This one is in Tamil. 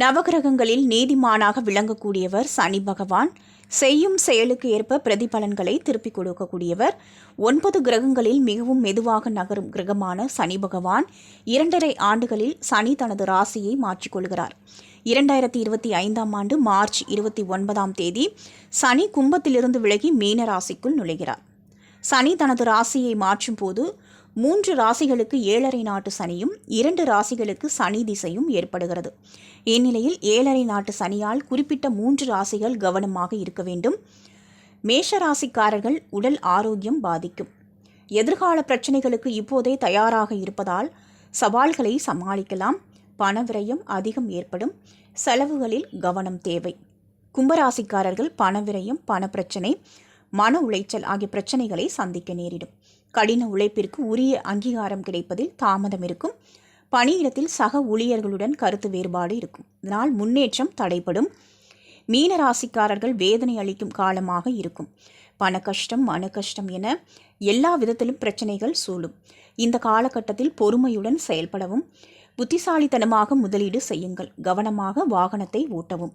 நவகிரகங்களில் நீதிமானாக விளங்கக்கூடியவர் சனி பகவான். செய்யும் செயலுக்கு ஏற்ப பிரதிபலன்களை திருப்பிக் கொடுக்கக்கூடியவர். ஒன்பது கிரகங்களில் மிகவும் மெதுவாக நகரும் கிரகமான சனி பகவான். இரண்டரை ஆண்டுகளில் சனி தனது ராசியை மாற்றிக்கொள்கிறார் இரண்டாயிரத்தி இருபத்தி ஐந்தாம் ஆண்டு மார்ச் இருபத்தி ஒன்பதாம் தேதி சனி கும்பத்திலிருந்து விலகி மீன ராசிக்குள் நுழைகிறார். சனி தனது ராசியை மாற்றும் போது மூன்று ராசிகளுக்கு ஏழரை நாட்டு சனியும் இரண்டு ராசிகளுக்கு சனி திசையும் ஏற்படுகிறது. இந்நிலையில் ஏழரை நாட்டு சனியால் குறிப்பிட்ட மூன்று ராசிகள் கவனமாக இருக்க வேண்டும். மேஷ ராசிக்காரர்கள் உடல் ஆரோக்கியம் பாதிக்கும். எதிர்கால பிரச்சனைகளுக்கு இப்போதே தயாராக இருப்பதால் சவால்களை சமாளிக்கலாம். பண விரயம் அதிகம் ஏற்படும். செலவுகளில் கவனம் தேவை. கும்பராசிக்காரர்கள் பண விரயம் பணப்பிரச்சனை மன உளைச்சல் ஆகிய பிரச்சனைகளை சந்திக்க நேரிடும். கடின உழைப்பிற்கு உரிய அங்கீகாரம் கிடைப்பதில் தாமதம் இருக்கும். பணியிடத்தில் சக ஊழியர்களுடன் கருத்து வேறுபாடு இருக்கும். இதனால் முன்னேற்றம் தடைப்படும் மீன ராசிக்காரர்கள் வேதனை அளிக்கும் காலமாக இருக்கும். பண கஷ்டம் மன கஷ்டம் என எல்லா விதத்திலும் பிரச்சனைகள் சூழும் இந்த காலகட்டத்தில் பொறுமையுடன் செயல்படவும் புத்திசாலித்தனமாக முதலீடு செய்யுங்கள். கவனமாக வாகனத்தை ஓட்டவும்.